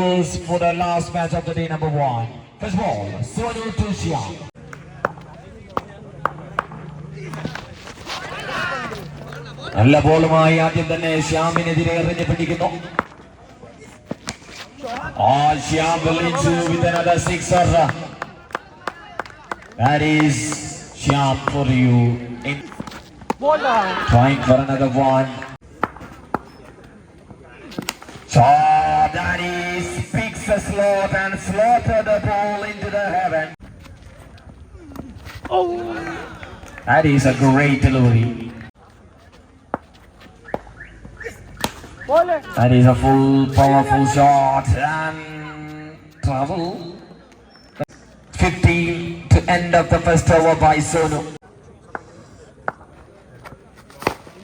rules for the last match of the day number one. First ball, Sonu to Shyam. നല്ല ബോളുമായി ആദ്യം തന്നെ ശ്യാമിനെതിരെ എറിഞ്ഞു പിടിക്കുന്നു ആ Shyam will into with another sixer. That is Shyam for you. In trying for another one. So that is slot and slaughter the ball into the heaven. Oh. That is a great delivery. That is a full powerful shot and travel. 15 to end of the first over by Sonu.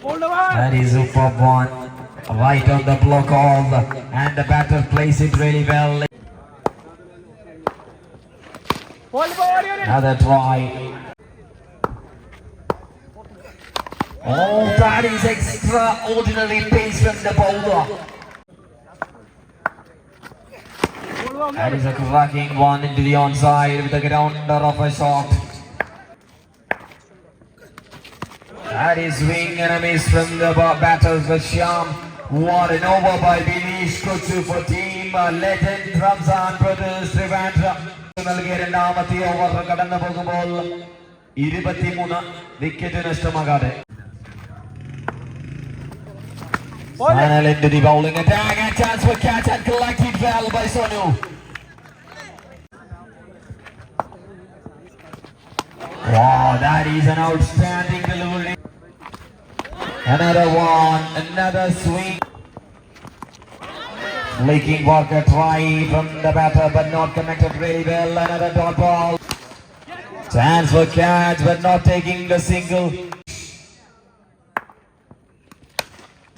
That is superb one. Right on the block all and the batter plays it really well. Another try. Oh, that is extraordinary pace from the bowler. That is a cracking one into the onside with a grounder of a shot. That is swing and a miss from the ba- batters with Shyam. What an over by Binish Kutsu for team legend Ramzan Brothers Trivandrum. നൽകിയ രണ്ടാമത്തെ over കടന്നു പോകുമ്പോൾ ഇരുപത്തിമൂന്ന് wicket നഷ്ടമാകാതെ Final into the bowling attack and chance for catch and collected well by Sonu. Wow, that is an outstanding delivery. Another one, another swing. Flicking Walker try from the batter but not connected very well. Another dot ball. Chance for catch but not taking the single.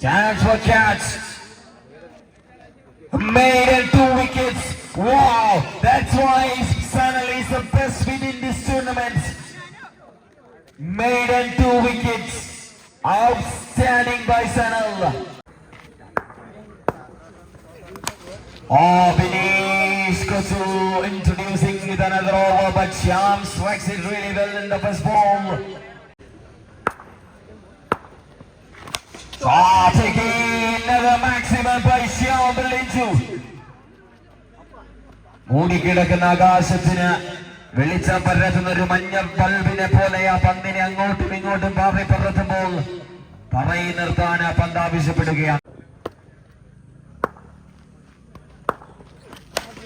Chance for catch. Made and two wickets. Wow, that's why Sanal is the best win in this tournament. Made and two wickets. Outstanding by Sanal. Oh, Binish Kosu introducing with another over, but Shyam strikes it really well in the first ball. Ah, taking another maximum by Shyam Belinju. മൂടിക്കിടക്കുന്ന ആകാശത്തിന് വെളിച്ചം പരത്തുന്ന ഒരു മഞ്ഞ ബൾബിനെ പോലെ ആ പന്തിനെ അങ്ങോട്ടും ഇങ്ങോട്ടും പാറി പറത്തുമ്പോൾ പറയി നിർത്താൻ ആ പന്ത് ആവശ്യപ്പെടുകയാണ്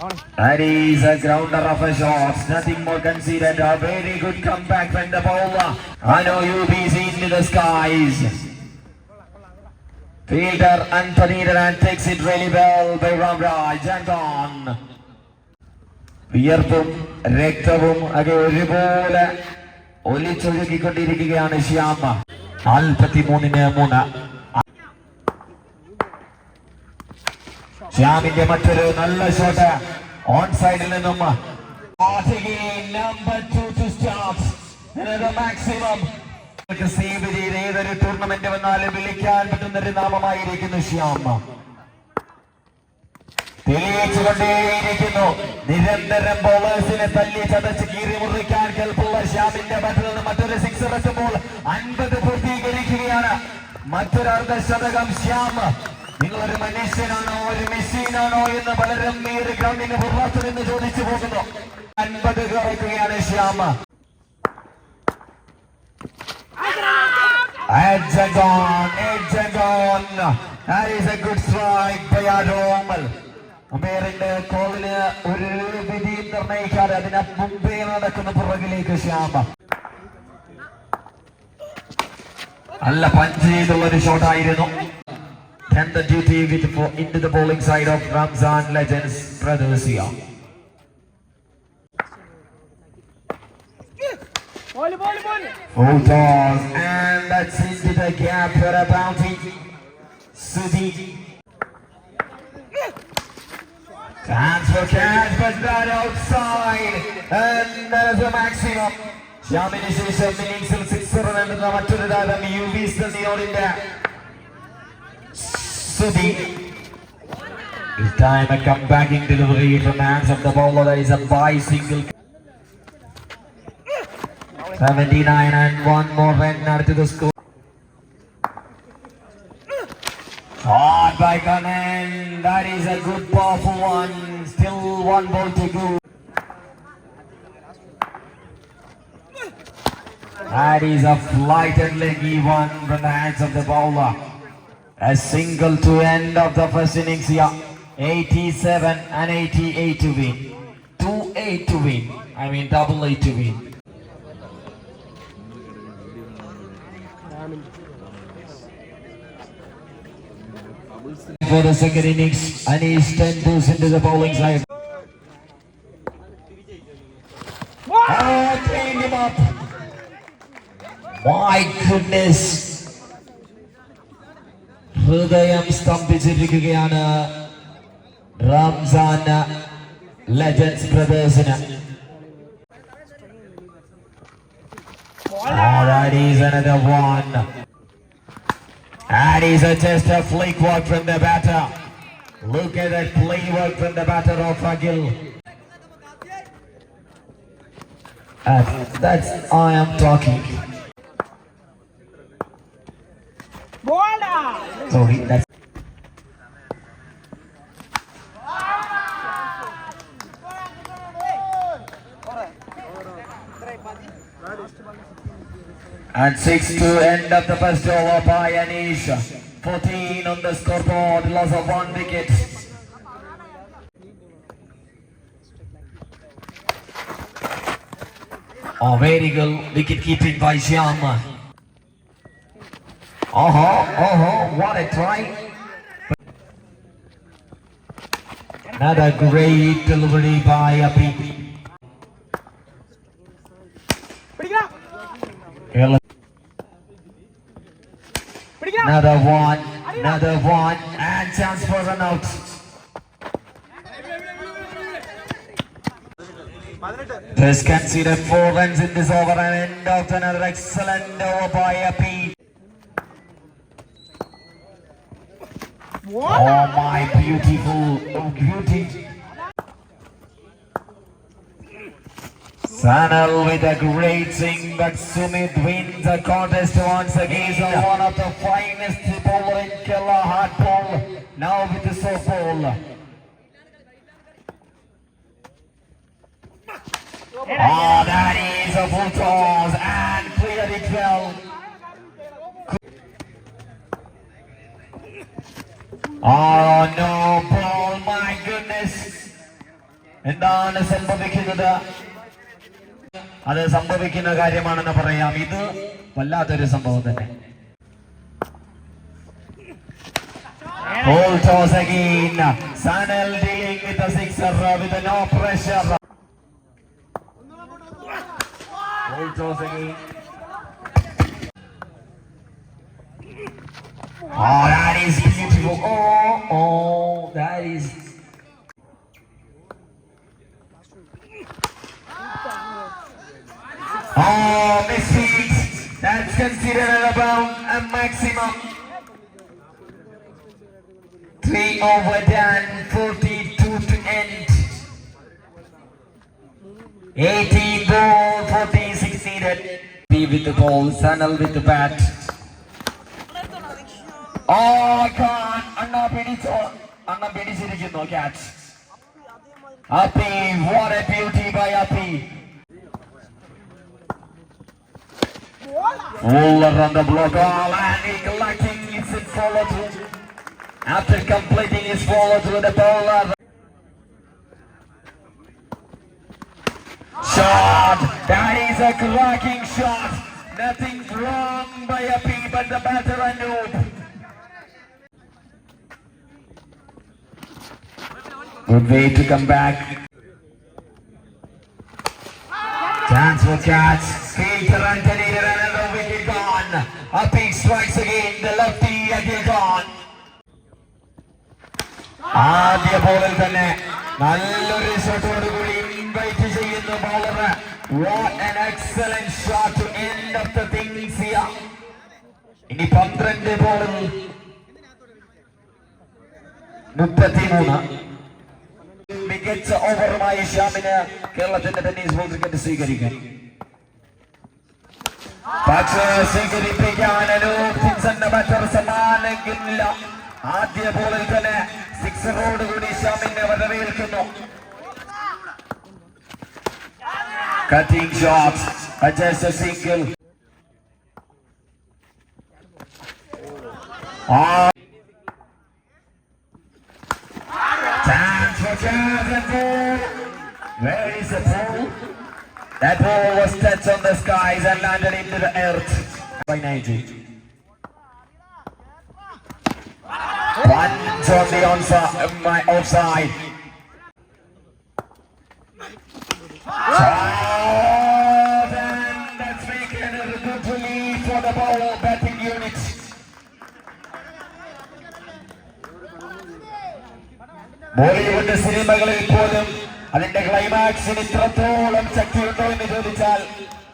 That is a grounder of a shot, nothing more conceded. A very good comeback from the bowler. I know you'll be seen in the skies. Fielder Anthony Duran takes it really well by Ramraj and on. വിയർപ്പും രക്തവും ഒക്കെ ഒരുപോലെ ഒലിച്ചൊഴുകിക്കൊണ്ടിരിക്കുകയാണ് ശ്യാമ നാൽപ്പത്തി മൂന്നിന് മൂന്ന് ശ്യാമിന്റെ മറ്റൊരു നല്ല shot on സൈഡിൽ നിന്നും സേവ് ചെയ്ത് ഏതൊരു ടൂർണമെന്റ് വന്നാലും വിളിക്കാൻ പറ്റുന്ന ഒരു നാമമായിരിക്കുന്നു ശ്യാമ തെളിയിച്ചുകൊണ്ടേയിരിക്കുന്നു. നിരന്തരം ബോളേഴ്സിനെ തല്ലി ചതച്ച് കീറി മുറിക്കാൻ കേൾപ്പുള്ള ശ്യാമിന്റെ ബാറ്റിൽ നിന്ന് മറ്റൊരു സിക്സർ എത്തുമ്പോൾ അൻപത് പൂർത്തീകരിക്കുകയാണ്. മറ്റൊരു അർദ്ധശതകം ശ്യാം. നിങ്ങൾ ഒരു മനുഷ്യനാണോ ഒരു മെഷീനാണോ എന്ന് പലരും ഈ ഒരു ഗ്രൗണ്ടിന് പുറത്തു നിന്ന് ചോദിച്ചു പോകുന്നു അൻപത് കറക്കുകയാണ് Shyam Edge and gone, edge and gone. That is a good strike by Adomal. അമേറിന്റെ കോളിന് ഒരു വിധിയും നിർണയിക്കാതെ അതിന് മുമ്പേ നടക്കുന്ന പുറകിലേക്ക് ശ്യാമ നല്ല പഞ്ച് ചെയ്തുള്ള ഒരു ഷോട്ടായിരുന്നു And the duty with for into the bowling side of Ramzan Legends Brothers here. Ball ball ball Full toss and that That's into the gap for a bounty. Sudhi. Chance for catch, but not outside. And there's a maximum. ശ്യാമിന് ശേഷം ഇന്നിംഗ്സിൽ sixer നേടുന്ന മറ്റൊരു താരം U V സന്ധിയോടിന്റെ Sudhi This time a comebacking delivery from the hands of the bowler. There is a bicycle. 79 and one more run added to the score. Shot by Kanan. That is a good powerful one. Still one ball to go. That is a flight and leggy one from the hands of the bowler. A single to end of the first innings here. 87 and 88 to win. 2-8 to win. I mean double 8 to win. For the second innings, Anish 10 goes into the bowling side. Oh, cleaned him up. My goodness. ഹൃദയം സ്തംഭിച്ചിരിക്കുകയാണ് Ramzan legends ബ്രദേഴ്സിന് Oh, that is another one. That is a just a flick work from the batter. Look at that play work from the batter of Agil. Uh, that's I am talking. Oh, Sorry, that's And six to end of the first over by Anish. 14 on the scoreboard, loss of one wicket. Oh, very good wicket keeping by Shyam. Oh, ho oh, ho what a try. Another great delivery by Api. Another one, another one, and chance for run out. This conceded four runs in this over and end of another excellent over by Api. Oh my beautiful, beauty. Sanal with a great swing, but Sumit wins the contest once again. He's one of the finest bowler in Kerala, hard ball. Now with the soft ball. Oh, that is a full toss and cleared it well. ആ no ball my goodness എന്താണ് സംഭവിക്കുന്നത്? അത് സംഭവിക്കുന്ന കാര്യമാണെന്ന് പറയാം. ഇത് വല്ലാത്തൊരു സംഭവം തന്നെ. ഓരാരീസ് beautiful. Oh, oh, that is. Ah, oh, misfeeds. That's considered about a maximum. Three over done, 42 to end. 18 ball, 14 succeeded. Be with the ball, Sanal with the bat. Oh, God. അണ്ണ പിടിച്ചോ അണ്ണ പിടിച്ചിരിക്കുന്നു ക്യാച്ച് അപ്പി what a beauty by അപ്പി Fuller on the block, all and he collecting his follow through. After completing his follow through the bowler. Shot! That is a cracking shot. Nothing wrong by Api, but the batter Anoop. Good way to come back. Chance for catch. Filter and another wicket gone. Up he strikes again. The lefty again gone. ആദ്യ ബോളിൽ തന്നെ നല്ലൊരു ഷോട്ടോട് കൂടി invite ചെയ്യുന്നു bowler what an excellent shot to end of the things here ഇനി പന്ത്രണ്ട് ബോളിൽ മുപ്പത്തിമൂന്ന് മികച്ച ഓവറുമായി ഷ്യാമിന് കേരളത്തിന്റെ ടെന്നീസ് ബോൾ ക്രിക്കറ്റ് സ്വീകരിക്കും. പക്ഷേ സ്വീകരിപ്പിക്കാൻ ബാറ്റർ സമാനമില്ല ആദ്യ ബോളിൽ തന്നെ സിക്സറോട് കൂടി ഷ്യാമിനെ വരവേൽക്കുന്നു. Cutting shot just a single That ball was touched on the skies and landed into the earth by Nigel. Once on the onside, my offside. Shot and that's making a good relief for the ball batting unit. Bollywood സിനിമകളിൽ പോലും അതിന്റെ ക്ലൈമാക്സിന് ഇത്രത്തോളം ശക്തിയുണ്ടോ എന്ന് ചോദിച്ചാൽ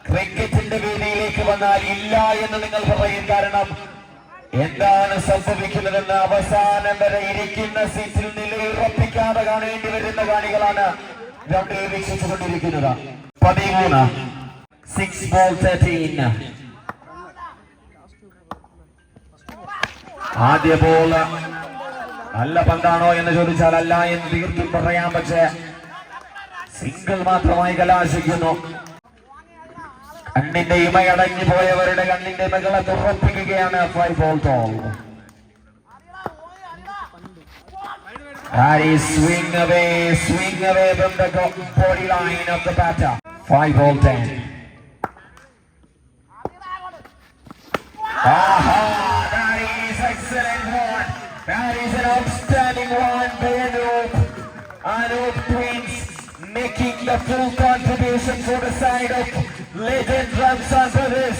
ക്രിക്കറ്റിന്റെ വേദിയിലേക്ക് വന്നാൽ ഇല്ല എന്ന് നിങ്ങൾ പറയും. കാരണം എന്താണ് സംഭവിക്കുന്നതെന്ന് അവസാനം വരെ ഇരിക്കുന്ന സീറ്റിൽ നിലയുറപ്പിക്കാതെ കാണേണ്ടി വരുന്ന കാണികളാണ് ഗ്രൗണ്ടിൽ വീക്ഷിച്ചുകൊണ്ടിരിക്കുന്നത്. പതിമൂന്ന്. സിക്സ് ബോൾ തേർട്ടീൻ ആദ്യ ബോൾ നല്ല പന്താണോ എന്ന് ചോദിച്ചാൽ അല്ല എന്ന് തീർത്തും പറയാം പക്ഷേ സിംഗിൾ മാത്രമായി കലാശിക്കുന്നു കണ്ണിന്റെ ഇമ അടങ്ങി പോയവരുടെ കണ്ണിന്റെ ഇമകളെ തുറപ്പിക്കുകയാണ് Excellent one. That is an outstanding one, Ben Anup. Anup making the full contribution for the side of legend Ramsan Brothers.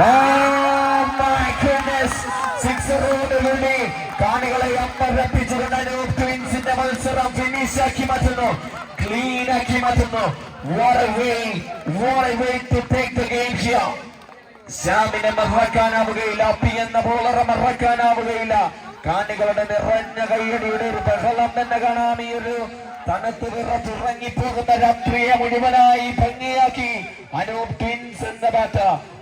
Oh my goodness! സിക്സറോടുകൂടി കാണികളെ അമ്പരപ്പിച്ചുകൊണ്ട് അനൂപ് ട്വിൻസിന്റെ മത്സരം ഫിനിഷ് ആക്കി മാറ്റുന്നു ക്ലീൻ ആക്കി മാറ്റുന്നു What a way, what a way to take the game here. ശ്യാമിനെ മറക്കാനാവുകയില്ല P എന്ന ബോളറെ മറക്കാനാവുകയില്ല കാണികളുടെ നിറഞ്ഞ കൈയടിയുടെ ഒരു ബഹളം തന്നെ കാണാം ഈ ഒരു തണുത്ത് വിറച്ചിറങ്ങിപ്പോകുന്ന രാത്രിയെ മുഴുവനായി ഭംഗിയാക്കി. അനൂപ് ട്വിൻസ് എന്ന പാറ്റ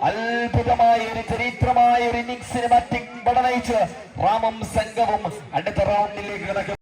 അത്ഭുതമായ ഒരു ചരിത്രമായ ഒരു ഇന്നിംഗ്സിന് ബാറ്റിംഗ് പടനയിച്ച് റാമും സംഘവും അടുത്ത റൗണ്ടിലേക്ക് കിടക്കും.